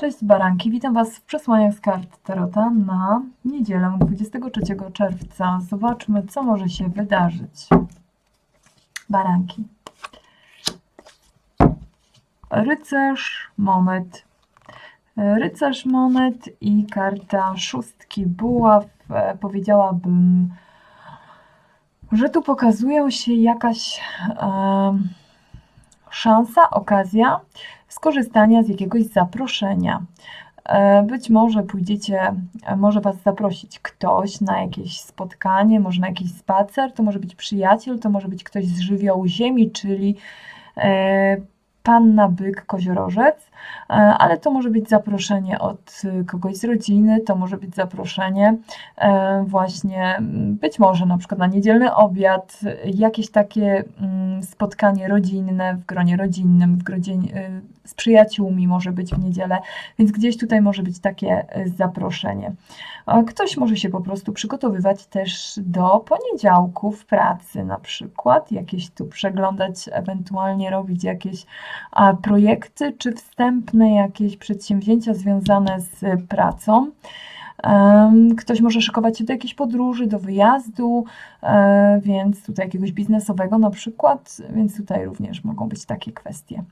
Cześć Baranki, witam Was w przesłaniach z kart Tarota na niedzielę 23 czerwca. Zobaczmy, co może się wydarzyć. Baranki. Rycerz monet. Rycerz monet i karta szóstki buław. E, Powiedziałabym, że tu pokazują się jakaś e, szansa, okazja skorzystania z jakiegoś zaproszenia. E, Być może pójdziecie, e, może Was zaprosić ktoś na jakieś spotkanie, może na jakiś spacer, to może być przyjaciel, to może być ktoś z żywiołu ziemi, czyli e, panna, byk, koziorożec, e, ale to może być zaproszenie od kogoś z rodziny, to może być zaproszenie e, właśnie być może na przykład na niedzielny obiad, jakieś takie mm, spotkanie rodzinne w gronie rodzinnym, w gronie, y, z przyjaciółmi może być w niedzielę, więc gdzieś tutaj może być takie zaproszenie. Ktoś może się po prostu przygotowywać też do poniedziałków pracy, na przykład jakieś tu przeglądać, ewentualnie robić jakieś a, projekty czy wstępne jakieś przedsięwzięcia związane z pracą. Ktoś może szykować się do jakiejś podróży, do wyjazdu, e, więc tutaj jakiegoś biznesowego na przykład, więc tutaj również mogą być takie kwestie.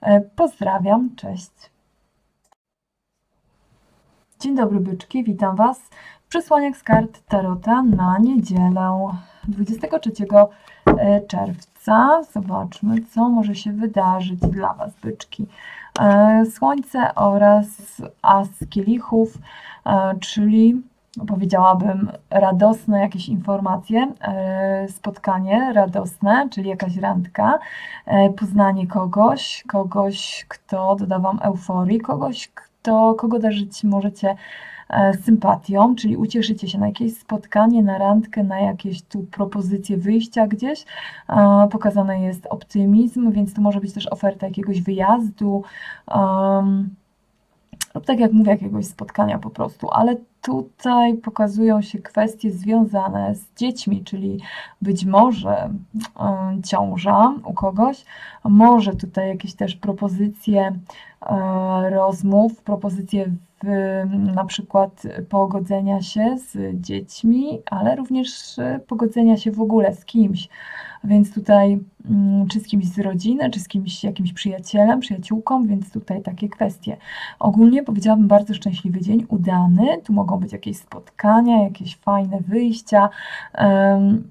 E, Pozdrawiam, cześć. Dzień dobry byczki, witam Was w przesłaniach z kart Tarota na niedzielę 23 e, Zobaczmy, co może się wydarzyć dla Was, byczki. E, Słońce oraz as kielichów, e, czyli powiedziałabym radosne jakieś informacje, e, spotkanie radosne, czyli jakaś randka, poznanie kogoś, kogoś, kto doda Wam euforii, kogoś, kto, kogo darzyć możecie sympatią, czyli ucieszycie się na jakieś spotkanie, na randkę, na jakieś tu propozycje wyjścia gdzieś. E, Pokazany jest optymizm, więc to może być też oferta jakiegoś wyjazdu. em, lub tak jak mówię, jakiegoś spotkania po prostu, ale tutaj pokazują się kwestie związane z dziećmi, czyli być może em, ciąża u kogoś, może tutaj jakieś też propozycje e, rozmów, propozycje w, na przykład pogodzenia się z dziećmi, ale również e, pogodzenia się w ogóle z kimś. Więc tutaj mm, czy z kimś z rodziny, czy z kimś, jakimś przyjacielem, przyjaciółką, więc tutaj takie kwestie. Ogólnie powiedziałabym bardzo szczęśliwy dzień, udany. Tu mogą być jakieś spotkania, jakieś fajne wyjścia,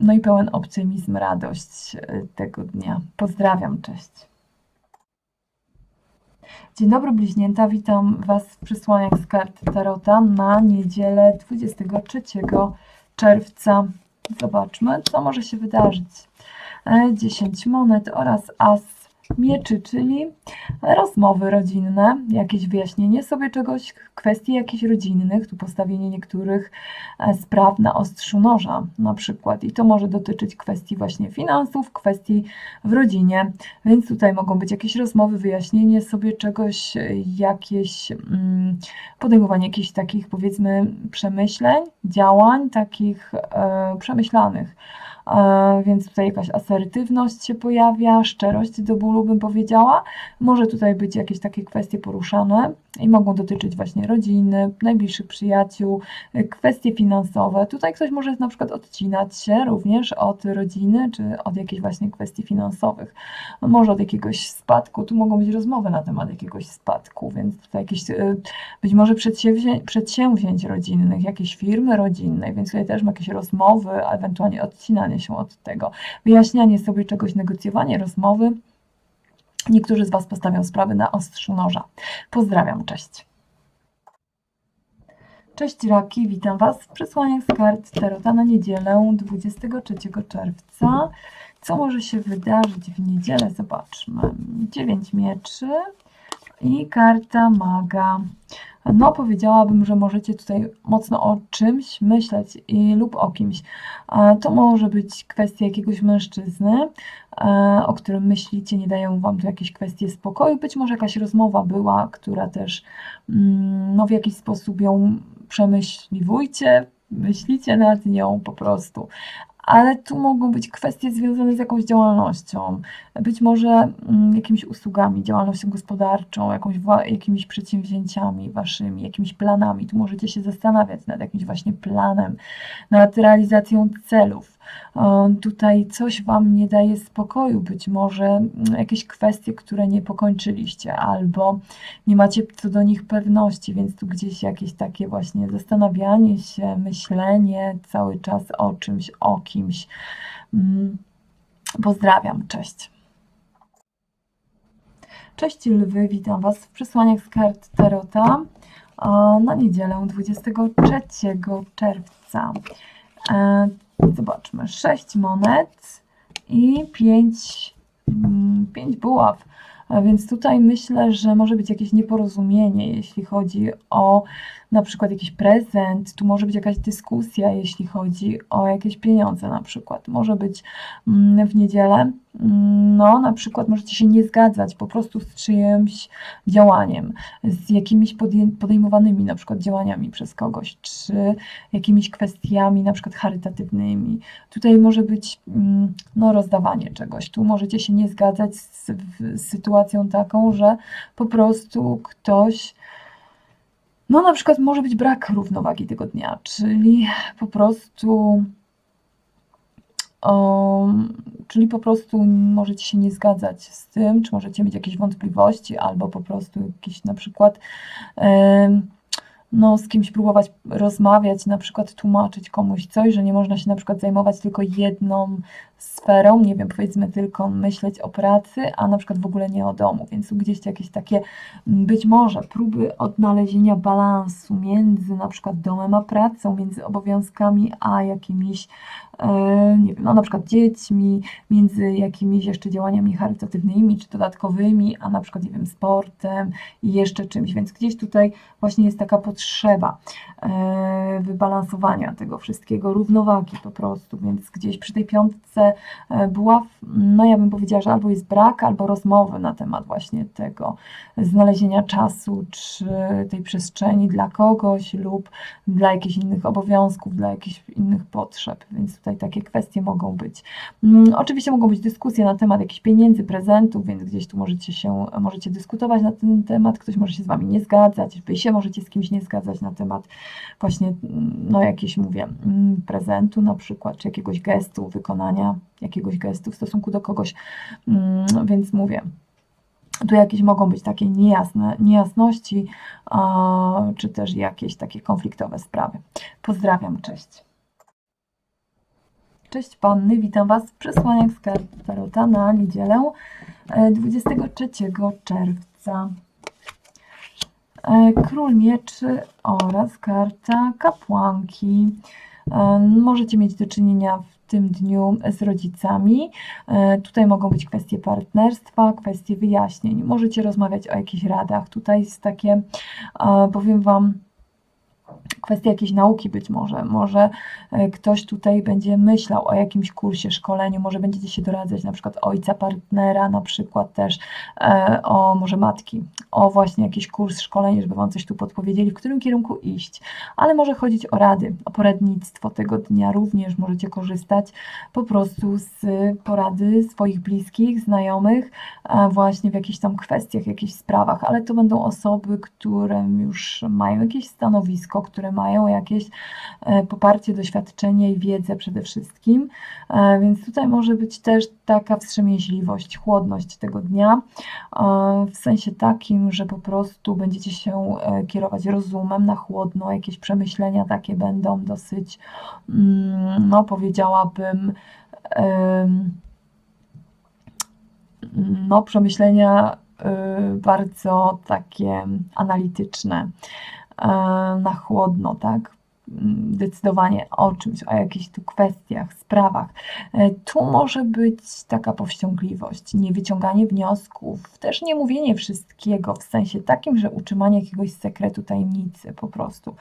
no i pełen optymizm, radość e, tego dnia. Pozdrawiam, cześć. Dzień dobry bliźnięta, witam Was w przysłaniach z kart Tarota na niedzielę 23 czerwca. Zobaczmy, co może się wydarzyć. E, 10 monet oraz as mieczy, czyli rozmowy rodzinne, jakieś wyjaśnienie sobie czegoś, kwestii jakichś rodzinnych, tu postawienie niektórych e, spraw na ostrzu noża na przykład. I to może dotyczyć kwestii właśnie finansów, kwestii w rodzinie, więc tutaj mogą być jakieś rozmowy, wyjaśnienie sobie czegoś, jakieś mm, podejmowanie jakichś takich powiedzmy przemyśleń, działań takich e, przemyślanych. E, więc tutaj jakaś asertywność się pojawia, szczerość do bólu bym powiedziała. Może tutaj być jakieś takie kwestie poruszane i mogą dotyczyć właśnie rodziny, najbliższych przyjaciół, y, kwestie finansowe. Tutaj ktoś może na przykład odcinać się również od rodziny, czy od jakichś właśnie kwestii finansowych. Może od jakiegoś spadku, tu mogą być rozmowy na temat jakiegoś spadku, więc tutaj jakieś y, być może przedsięwzię- przedsięwzięć rodzinnych, jakieś firmy rodzinnej, więc tutaj też jakieś rozmowy, a ewentualnie odcinanie się od tego, wyjaśnianie sobie czegoś, negocjowanie, rozmowy. Niektórzy z Was postawią sprawy na ostrzu noża. Pozdrawiam, cześć. Cześć Raki, witam Was w przesłaniach z kart Tarota na niedzielę 23 czerwca. Co może się wydarzyć w niedzielę? Zobaczmy. 9 mieczy i karta maga. No, powiedziałabym, że możecie tutaj mocno o czymś myśleć i, lub o kimś. To może być kwestia jakiegoś mężczyzny, e, o którym myślicie, nie dają Wam tu jakieś kwestie spokoju. Być może jakaś rozmowa była, która też mm, no, w jakiś sposób ją przemyśliwujcie, myślicie nad nią po prostu. Ale tu mogą być kwestie związane z jakąś działalnością, być może mm, jakimiś usługami, działalnością gospodarczą, jakąś, jakimiś przedsięwzięciami waszymi, jakimiś planami. Tu możecie się zastanawiać nad jakimś właśnie planem, nad realizacją celów. E, Tutaj coś Wam nie daje spokoju, być może mm, jakieś kwestie, które nie pokończyliście, albo nie macie co do nich pewności, więc tu gdzieś jakieś takie właśnie zastanawianie się, myślenie cały czas o czymś, o kimś. Mm, Pozdrawiam, cześć. Cześć lwy, witam Was w przesłaniach z kart Tarota e, na niedzielę 23 czerwca. Zobaczmy, 6 monet i 5, 5 buław. A więc tutaj myślę, że może być jakieś nieporozumienie, jeśli chodzi o na przykład jakiś prezent, tu może być jakaś dyskusja, jeśli chodzi o jakieś pieniądze na przykład. Może być mm, w niedzielę, mm, no na przykład możecie się nie zgadzać po prostu z czyimś działaniem, z jakimiś podejmowanymi na przykład działaniami przez kogoś, czy jakimiś kwestiami na przykład charytatywnymi. Tutaj może być mm, no, rozdawanie czegoś. Tu możecie się nie zgadzać z, z sytuacją taką, że po prostu ktoś, no na przykład może być brak równowagi tego dnia, czyli po prostu, um, czyli po prostu możecie się nie zgadzać z tym, czy możecie mieć jakieś wątpliwości, albo po prostu jakieś na przykład em, no, z kimś próbować rozmawiać, na przykład tłumaczyć komuś coś, że nie można się na przykład zajmować tylko jedną sferą, nie wiem, powiedzmy tylko myśleć o pracy, a na przykład w ogóle nie o domu, więc gdzieś jakieś takie m, być może próby odnalezienia balansu między na przykład domem a pracą, między obowiązkami a jakimiś, e, nie wiem, no na przykład dziećmi, między jakimiś jeszcze działaniami charytatywnymi czy dodatkowymi, a na przykład, nie wiem, sportem i jeszcze czymś, więc gdzieś tutaj właśnie jest taka potrzeba e, wybalansowania tego wszystkiego, równowagi po prostu, więc gdzieś przy tej piątce e, buław, no ja bym powiedziała, że albo jest brak, albo rozmowy na temat właśnie tego znalezienia czasu, czy tej przestrzeni dla kogoś lub dla jakichś innych obowiązków, dla jakichś innych potrzeb, więc tutaj takie kwestie mogą być. Mm, Oczywiście mogą być dyskusje na temat jakichś pieniędzy, prezentów, więc gdzieś tu możecie się, możecie dyskutować na ten temat, ktoś może się z Wami nie zgadzać, Wy się możecie z kimś nie zgadzać na temat właśnie, mm, no jakieś mówię, mm, prezentu na przykład, czy jakiegoś gestu, wykonania jakiegoś gestu w stosunku do kogoś, Mm, więc mówię, tu jakieś mogą być takie niejasne, niejasności, czy też jakieś takie konfliktowe sprawy. Pozdrawiam, cześć. Cześć Panny, witam Was w przesłaniach z kart Tarota na niedzielę e, 23 czerwca. E, Król Mieczy oraz karta Kapłanki. E, Możecie mieć do czynienia w tym dniu z rodzicami. E, Tutaj mogą być kwestie partnerstwa, kwestie wyjaśnień. Możecie rozmawiać o jakichś radach. Tutaj jest takie, powiem Wam, kwestia jakiejś nauki być może. Może e, ktoś tutaj będzie myślał o jakimś kursie, szkoleniu, może będziecie się doradzać na przykład ojca, partnera, na przykład też e, o może matki, o właśnie jakiś kurs, szkolenie, żeby Wam coś tu podpowiedzieli, w którym kierunku iść. Ale może chodzić o rady, o poradnictwo tego dnia również możecie korzystać po prostu z porady swoich bliskich, znajomych, e, właśnie w jakichś tam kwestiach, jakichś sprawach, ale to będą osoby, które już mają jakieś stanowisko, które mają jakieś e, poparcie, doświadczenie i wiedzę przede wszystkim, E, więc tutaj może być też taka wstrzemięźliwość, chłodność tego dnia, e, w sensie takim, że po prostu będziecie się kierować rozumem na chłodno, jakieś przemyślenia takie będą dosyć, mm, no powiedziałabym, no, przemyślenia y, bardzo takie analityczne, na chłodno, tak? Decydowanie o czymś, o jakichś tu kwestiach, sprawach. E, Tu może być taka powściągliwość, nie wyciąganie wniosków, też nie mówienie wszystkiego w sensie takim, że utrzymanie jakiegoś sekretu, tajemnicy po prostu.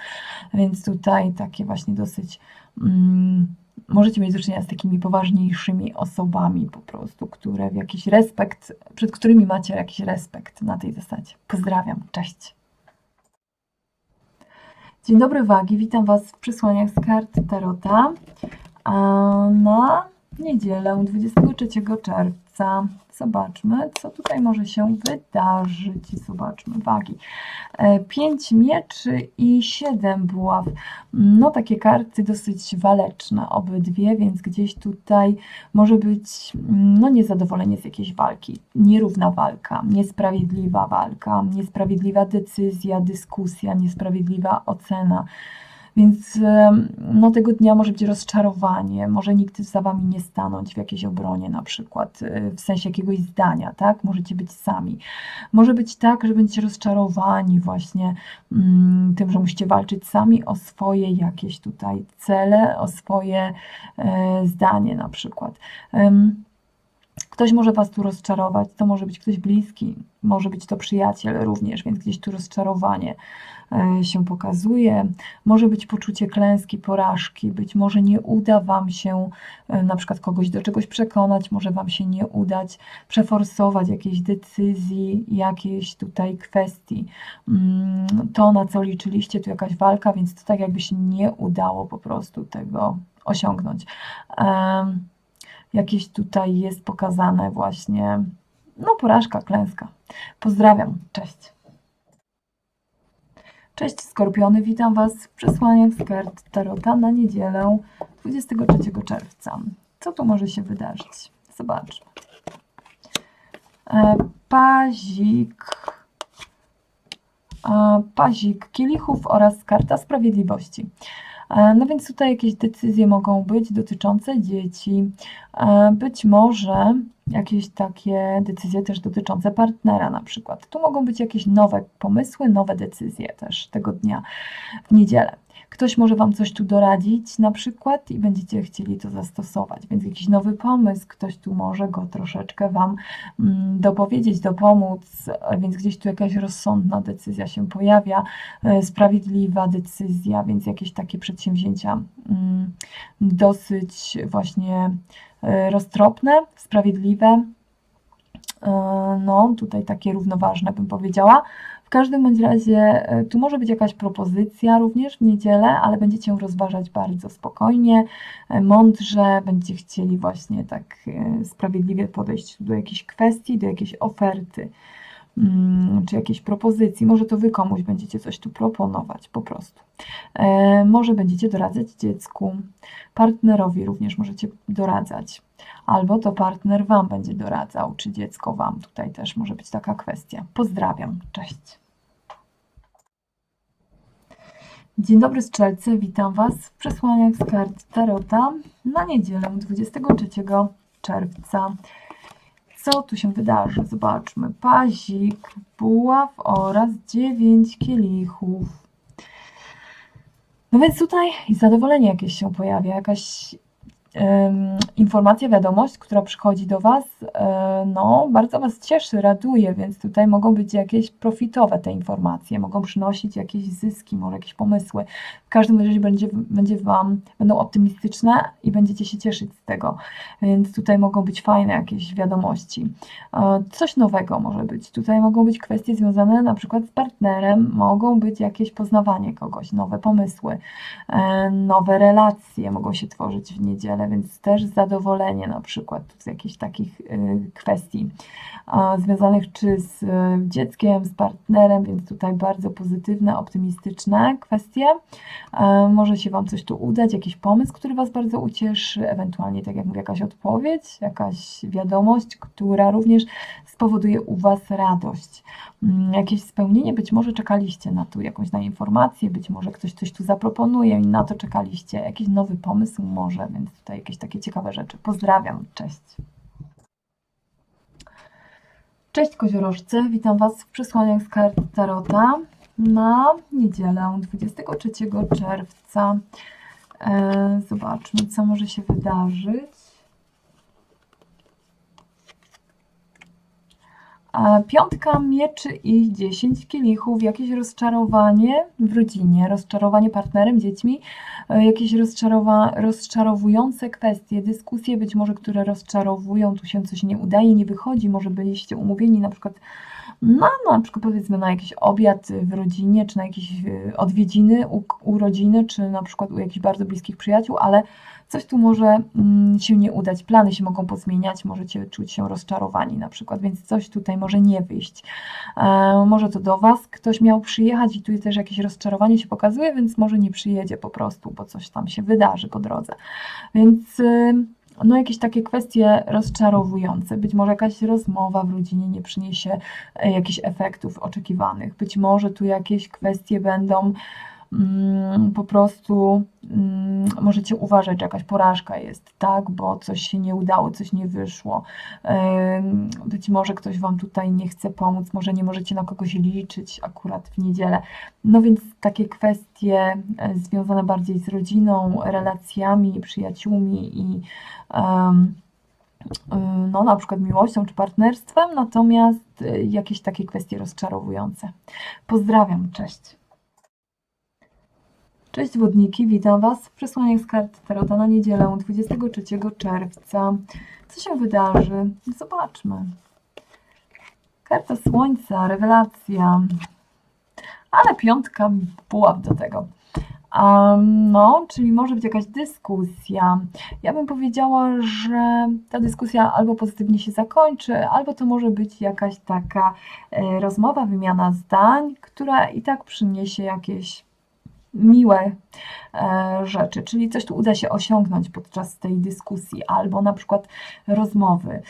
Więc tutaj takie właśnie dosyć. Mm, możecie mieć do czynienia z takimi poważniejszymi osobami po prostu, które w jakiś respekt, przed którymi macie jakiś respekt na tej zasadzie. Pozdrawiam, cześć. Dzień dobry wagi, witam Was w przysłaniach z kart Tarota. Na niedzielę 23 czerwca zobaczmy, co tutaj może się wydarzyć. Zobaczmy wagi. 5 mieczy i 7 buław. No takie karty dosyć waleczne obydwie, więc gdzieś tutaj może być no niezadowolenie z jakiejś walki, nierówna walka, niesprawiedliwa walka, niesprawiedliwa decyzja, dyskusja, niesprawiedliwa ocena. Więc no, tego dnia może być rozczarowanie, może nikt za wami nie stanąć w jakiejś obronie, na przykład y, w sensie jakiegoś zdania, tak? Możecie być sami. Może być tak, że będziecie rozczarowani właśnie mm, tym, że musicie walczyć sami o swoje jakieś tutaj cele, o swoje e, zdanie na przykład. Ktoś może Was tu rozczarować, to może być ktoś bliski, może być to przyjaciel również, więc gdzieś tu rozczarowanie e, się pokazuje. Może być poczucie klęski, porażki, być może nie uda Wam się e, na przykład kogoś do czegoś przekonać, może Wam się nie udać przeforsować jakiejś decyzji, jakiejś tutaj kwestii. Mm, To, na co liczyliście, tu jakaś walka, więc to tak jakby się nie udało po prostu tego osiągnąć. Jakieś tutaj jest pokazane właśnie, no porażka, klęska. Pozdrawiam, cześć. Cześć Skorpiony, witam Was w przesłaniach z kart Tarota na niedzielę 23 czerwca. Co tu może się wydarzyć? Zobaczmy. E, Pazik, e, Pazik kielichów oraz karta sprawiedliwości. E, No więc tutaj jakieś decyzje mogą być dotyczące dzieci, e, być może jakieś takie decyzje też dotyczące partnera na przykład. Tu mogą być jakieś nowe pomysły, nowe decyzje też tego dnia w niedzielę. Ktoś może Wam coś tu doradzić na przykład i będziecie chcieli to zastosować, więc jakiś nowy pomysł, ktoś tu może go troszeczkę Wam mm, dopowiedzieć, dopomóc, więc gdzieś tu jakaś rozsądna decyzja się pojawia, e, sprawiedliwa decyzja, więc jakieś takie przedsięwzięcia mm, dosyć właśnie e, roztropne, sprawiedliwe. E, No, tutaj takie równoważne bym powiedziała. W każdym bądź razie e, tu może być jakaś propozycja również w niedzielę, ale będziecie ją rozważać bardzo spokojnie, e, mądrze, będziecie chcieli właśnie tak e, sprawiedliwie podejść do jakiejś kwestii, do jakiejś oferty czy jakiejś propozycji. Może to Wy komuś będziecie coś tu proponować po prostu. E, Może będziecie doradzać dziecku, partnerowi również możecie doradzać, albo to partner Wam będzie doradzał, czy dziecko Wam. Tutaj też może być taka kwestia. Pozdrawiam, cześć. Dzień dobry strzelcy, witam Was w przesłaniach z kart Tarota na niedzielę 23 czerwca. Co tu się wydarzy? Zobaczmy. Pazik, buław oraz dziewięć kielichów. No więc tutaj zadowolenie jakieś się pojawia, jakaś informacja, wiadomość, która przychodzi do Was, e, no bardzo Was cieszy, raduje, więc tutaj mogą być jakieś profitowe te informacje, mogą przynosić jakieś zyski, może jakieś pomysły. W każdym razie będzie, będzie Wam, będą optymistyczne i będziecie się cieszyć z tego, więc tutaj mogą być fajne jakieś wiadomości. E, Coś nowego może być. Tutaj mogą być kwestie związane na przykład z partnerem, mogą być jakieś poznawanie kogoś, nowe pomysły, e, nowe relacje mogą się tworzyć w niedzielę, więc też zadowolenie na przykład z jakichś takich y, kwestii związanych czy z y, dzieckiem, z partnerem, więc tutaj bardzo pozytywne, optymistyczne kwestie. Może się Wam coś tu udać, jakiś pomysł, który Was bardzo ucieszy, ewentualnie, tak jak mówię, jakaś odpowiedź, jakaś wiadomość, która również spowoduje u Was radość. Mm, Jakieś spełnienie, być może czekaliście na tu jakąś na informację, być może ktoś coś tu zaproponuje i na to czekaliście, jakiś nowy pomysł może, więc tutaj jakieś takie ciekawe rzeczy. Pozdrawiam, cześć. Cześć koziorożce, witam Was w przesłaniach z kart Tarota na niedzielę 23 czerwca. E, zobaczmy, co może się wydarzyć. Piątka mieczy i 10 kielichów, jakieś rozczarowanie w rodzinie, rozczarowanie partnerem, dziećmi, e, jakieś rozczarowa rozczarowujące kwestie, dyskusje być może, które rozczarowują, tu się coś nie udaje, nie wychodzi, może byliście umówieni na przykład na, na przykład powiedzmy na jakiś obiad w rodzinie, czy na jakieś y, odwiedziny u, u rodziny, czy na przykład u jakichś bardzo bliskich przyjaciół, ale coś tu może mm, się nie udać, plany się mogą pozmieniać, możecie czuć się rozczarowani na przykład, więc coś tutaj może nie wyjść. E, może to do Was ktoś miał przyjechać i tu też jakieś rozczarowanie się pokazuje, więc może nie przyjedzie po prostu, bo coś tam się wydarzy po drodze. Więc y, no jakieś takie kwestie rozczarowujące. Być może jakaś rozmowa w rodzinie nie przyniesie e, jakichś efektów oczekiwanych. Być może tu jakieś kwestie będą po prostu mm, możecie uważać, że jakaś porażka jest, tak, bo coś się nie udało, coś nie wyszło. Być może ktoś Wam tutaj nie chce pomóc, może nie możecie na kogoś liczyć akurat w niedzielę. No więc takie kwestie e, związane bardziej z rodziną, relacjami, przyjaciółmi i y, no, na przykład miłością czy partnerstwem, natomiast y, jakieś takie kwestie rozczarowujące. Pozdrawiam, cześć. Cześć wodniki, witam Was w przesłaniach z kart Tarota na niedzielę 23 czerwca. Co się wydarzy? Zobaczmy. Karta Słońca, rewelacja, ale piątka pułap do tego. Um, no, czyli może być jakaś dyskusja. Ja bym powiedziała, że ta dyskusja albo pozytywnie się zakończy, albo to może być jakaś taka e, rozmowa, wymiana zdań, która i tak przyniesie jakieś miłe e, rzeczy, czyli coś tu uda się osiągnąć podczas tej dyskusji, albo na przykład rozmowy.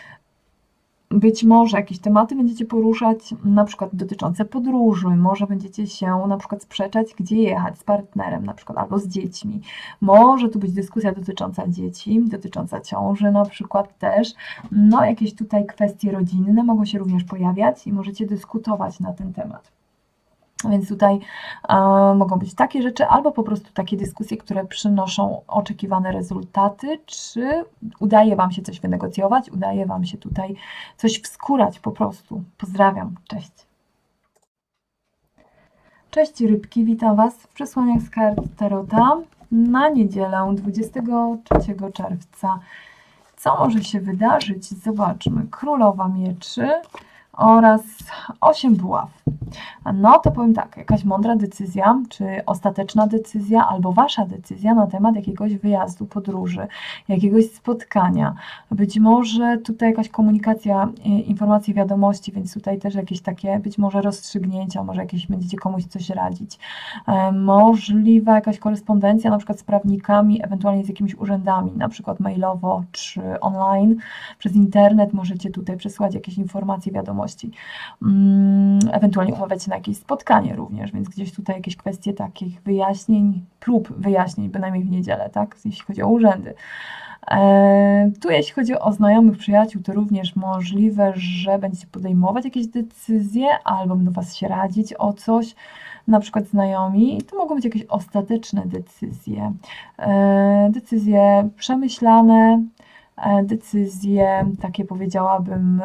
Być może jakieś tematy będziecie poruszać, na przykład dotyczące podróży, może będziecie się na przykład sprzeczać, gdzie jechać z partnerem, na przykład albo z dziećmi. Może tu być dyskusja dotycząca dzieci, dotycząca ciąży, na przykład też. No, jakieś tutaj kwestie rodzinne mogą się również pojawiać i możecie dyskutować na ten temat. Więc tutaj mogą być takie rzeczy, albo po prostu takie dyskusje, które przynoszą oczekiwane rezultaty, czy udaje Wam się coś wynegocjować, udaje Wam się tutaj coś wskurać po prostu. Pozdrawiam, cześć. Cześć rybki, witam Was w przesłaniach z kart Tarota na niedzielę 23 czerwca. Co może się wydarzyć? Zobaczmy. Królowa mieczy oraz 8 buław. No to powiem tak, jakaś mądra decyzja, czy ostateczna decyzja, albo wasza decyzja na temat jakiegoś wyjazdu, podróży, jakiegoś spotkania. Być może tutaj jakaś komunikacja, informacji, wiadomości, więc tutaj też jakieś takie być może rozstrzygnięcia, może jakieś będziecie komuś coś radzić. E, możliwa jakaś korespondencja na przykład z prawnikami, ewentualnie z jakimiś urzędami, na przykład mailowo czy online. Przez internet możecie tutaj przesłać jakieś informacje, wiadomości. Mm, ewentualnie umawiać się na jakieś spotkanie również, więc gdzieś tutaj jakieś kwestie takich wyjaśnień, prób wyjaśnień, bynajmniej w niedzielę, tak, jeśli chodzi o urzędy. E, tu jeśli chodzi o znajomych, przyjaciół, to również możliwe, że będziecie podejmować jakieś decyzje albo będą Was się radzić o coś, na przykład znajomi. To mogą być jakieś ostateczne decyzje, e, decyzje przemyślane, e, decyzje takie powiedziałabym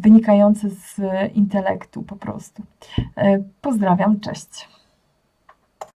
wynikające z intelektu po prostu. Pozdrawiam, cześć.